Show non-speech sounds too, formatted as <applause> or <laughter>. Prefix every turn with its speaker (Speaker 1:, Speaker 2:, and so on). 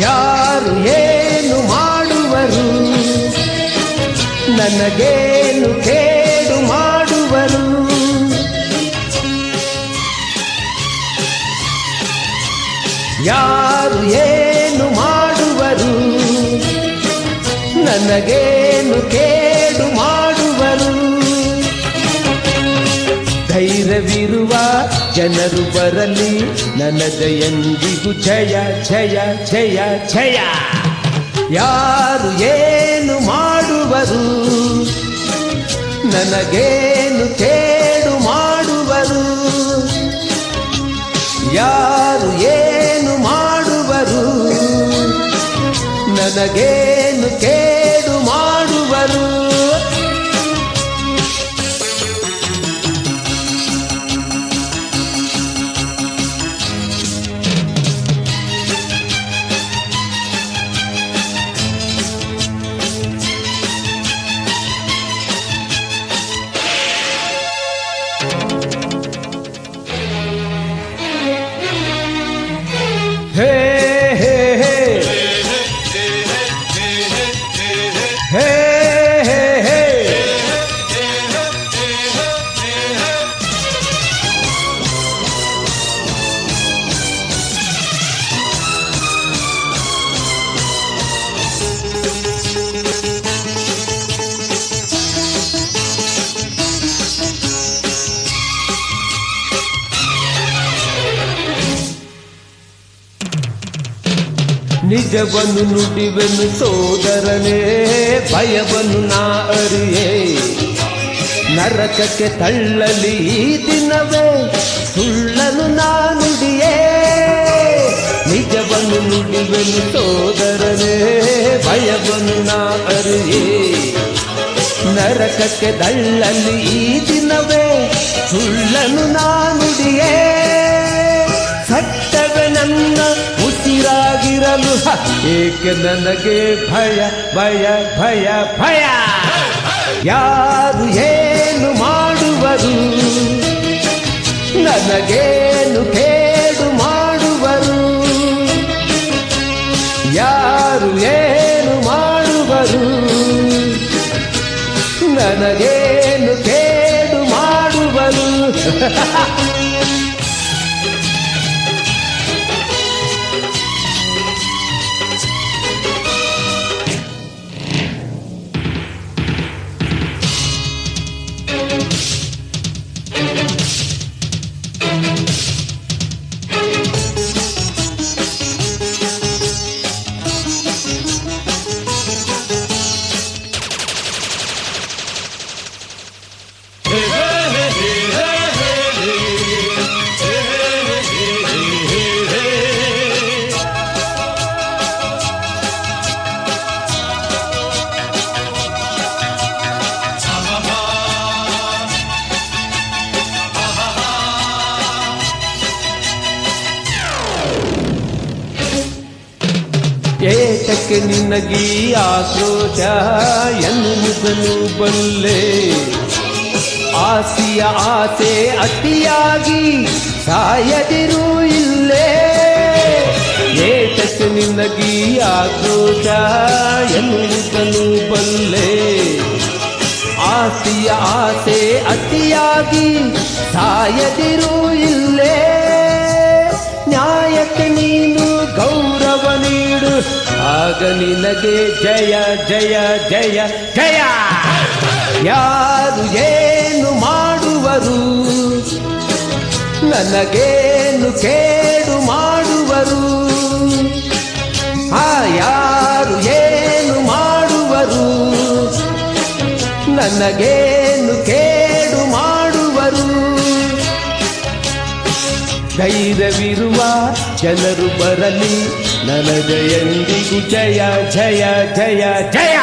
Speaker 1: ಯಾರು ಏನು ಮಾಡುವರು? ನನಗೇನು ಧೈರ್ಯವಿರುವ ಜನರು ಬರಲಿ, ನನಗ ಎಂದಿಗೂ ಜಯ ಜಯ ಜಯ ಜಯ. ಯಾರು ಏನು ಮಾಡುವರು? ನನಗೇನು ಕೇಡು ಮಾಡುವರು? ಯಾರು ಏನು ಮಾಡುವರು? ನನಗೇನು ನಿಜವನ್ನು ನುಡಿವೆನು ಸೋದರನೇ, ಭಯವನ್ನು ನಾ ಅರಿಯೇ. ನರಕಕ್ಕೆ ತಳ್ಳಲಿ ಈ ದಿನವೇ ಸುಳ್ಳನು ನಾ ನುಡಿಯೇ. ನಿಜವನ್ನು ನುಡಿವೆನು ಸೋದರನೇ, ಭಯವನ್ನು ನಾ ಅರಿಯೇ. ನರಕಕ್ಕೆ ತಳ್ಳಲಿ ಈ ದಿನವೇ ಸುಳ್ಳನು ನಾ ಏಕೆ ನನಗೆ ಭಯ ಭಯ ಭಯ ಭಯ? ಯಾರು ಏನು ಮಾಡುವರು? ನನಗೇನು ಕೇಡು ಮಾಡುವರು? ಯಾರು ಏನು ಮಾಡುವರು? ನನಗೇನು ಕೇಡು ಮಾಡುವರು? <laughs> ಏತಕ್ಕೆ ನಿನಗೀ ಆಕ್ರೋಶ ಎನ್ನುವುದನ್ನು ಬಲ್ಲೆ. ಆಸಿಯ ಆಸೆ ಅತಿಯಾಗಿ ಸಾಯದಿರು ಇಲ್ಲೇ. ಏತಕ್ಕೆ ನಿನಗೀ ಆಕ್ರೋಶ ಎನ್ನುವುದನ್ನು ಬಲ್ಲೆ. ಆಸಿಯ ಆಸೆ ಅತಿಯಾಗಿ ಸಾಯದಿರು ಆಗ ನಿನಗೆ ಜಯ ಜಯ ಜಯ ಜಯ. ಯಾರು ಏನು ಮಾಡುವರು? ನನಗೇನು ಕೇಡು ಮಾಡುವರು? ಆ ಯಾರು ಏನು ಮಾಡುವರು? ನನಗೇನು ಕೇಡು ಮಾಡುವರು? ಧೈರ್ಯವಿರುವ ಜನರು ಬರಲಿ. ನನಗೆ ಎಂದಿಗೂ ಜಯ ಜಯ ಜಯ ಜಯ